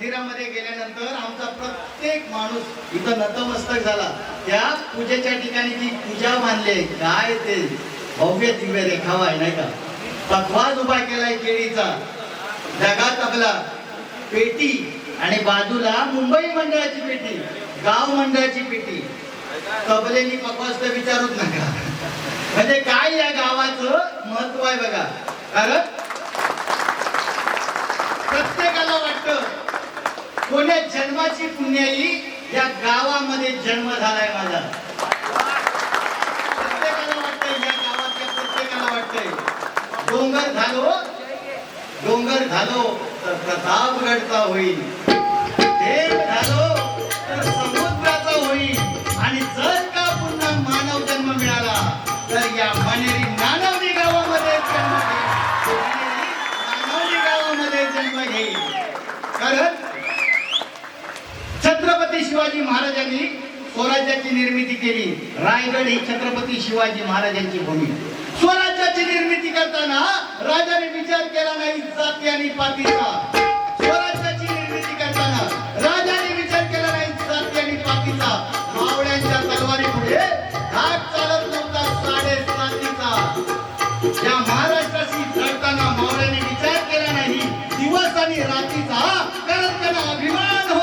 मंदिरामध्ये गेल्यानंतर आमचा प्रत्येक माणूस इथं नतमस्तक झाला. त्या पूजेच्या ठिकाणी ती पूजा मानले काय ते भव्य दिव्य रेखावा आहे नाही का? पखवाज उभा केलाय केळीचा. जगात आपला पेटी आणि बाजूला मुंबई मंडळाची पेटी गाव मंडळाची पेटी. तबलेनी पखवाज तर विचारूच नका. म्हणजे काय या गावाचं महत्त्व आहे बघा. कारण प्रत्येकाला वाटतं कोण्या जन्माची पुण्याई या गावामध्ये जन्म झालाय माझा. प्रत्येकाला वाटतंय या गावातल्या प्रत्येकाला वाटतंय. डोंगर झालो डोंगर झालो तर प्रतापगडचा होईल. महाराजांनी स्वराज्याची निर्मिती केली. रायगड ही छत्रपती शिवाजी महाराजांची भूमी. स्वराज्याची निर्मिती करताना राजाने विचार केला नाही जाती आणि पातीचा स्वराज्याची निर्मिती करताना राजाने विचार केला नाही जाती आणि पातीचा मावळ्यांच्या तलवारी पुढे धाक चालत नव्हता साडेसातीचा या महाराष्ट्राशी लढताना मावळ्याने विचार केला नाही दिवस आणि रात्रीचा कारण त्यांना अभिमान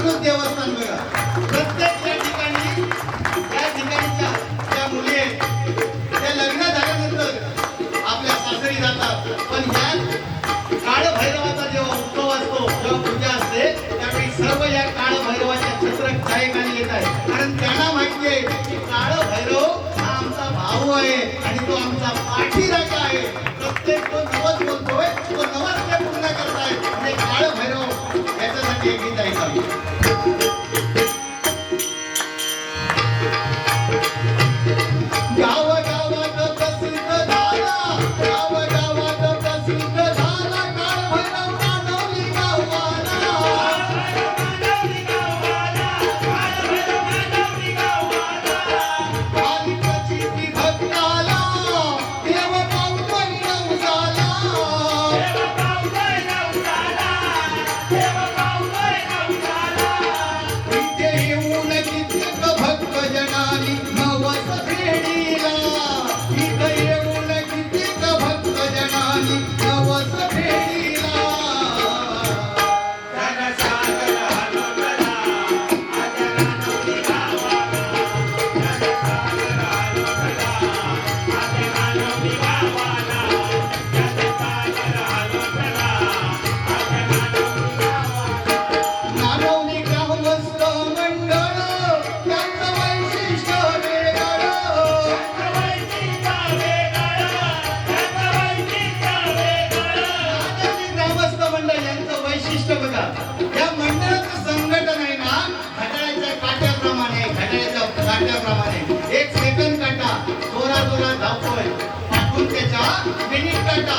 एकच देवस्थान बघा. प्रत्येक त्या ठिकाणी त्या ठिकाणच्या त्या मुली त्या लग्न झाल्यानंतर आपल्या सासरी जातात. पण या काळभैरवाचा जेव्हा उत्सव असतो जेव्हा पूजा असते त्यावेळी सर्व या काळभैरवाच्या छत्र छायेखाली येत आहे कारण त्यांना माहिती आहे की काळ भैरव हा आमचा भाऊ आहे आणि तो आमचा पाठीराखा आहे. प्रत्येक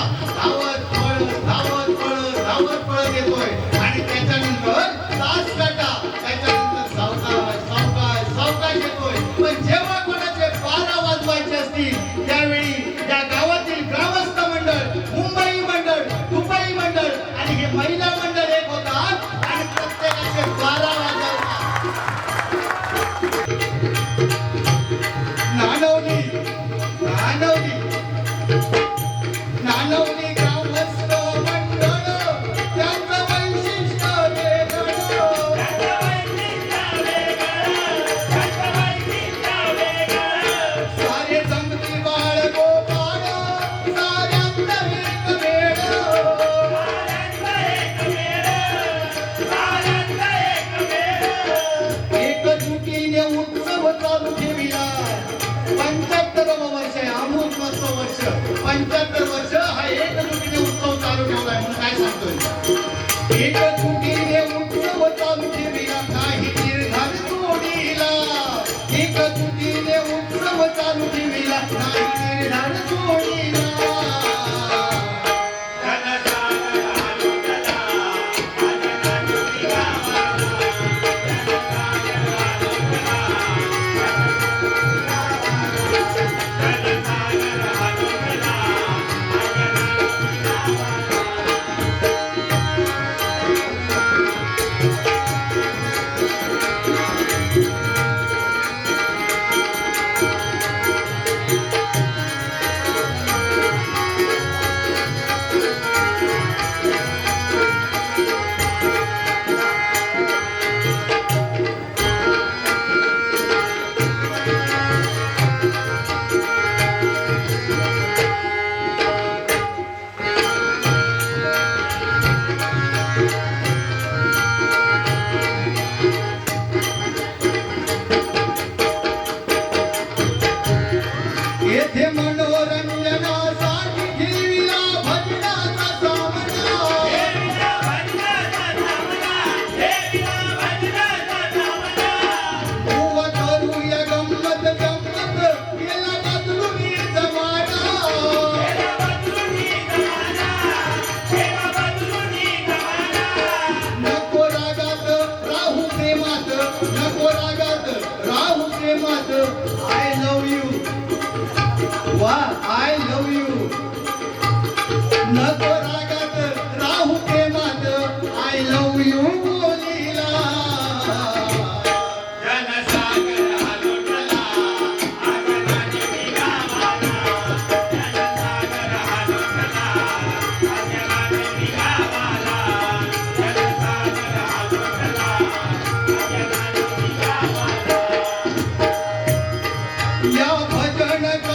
Allah. पंच्याहत्तर वर्ष वर्ष. Hallelujah.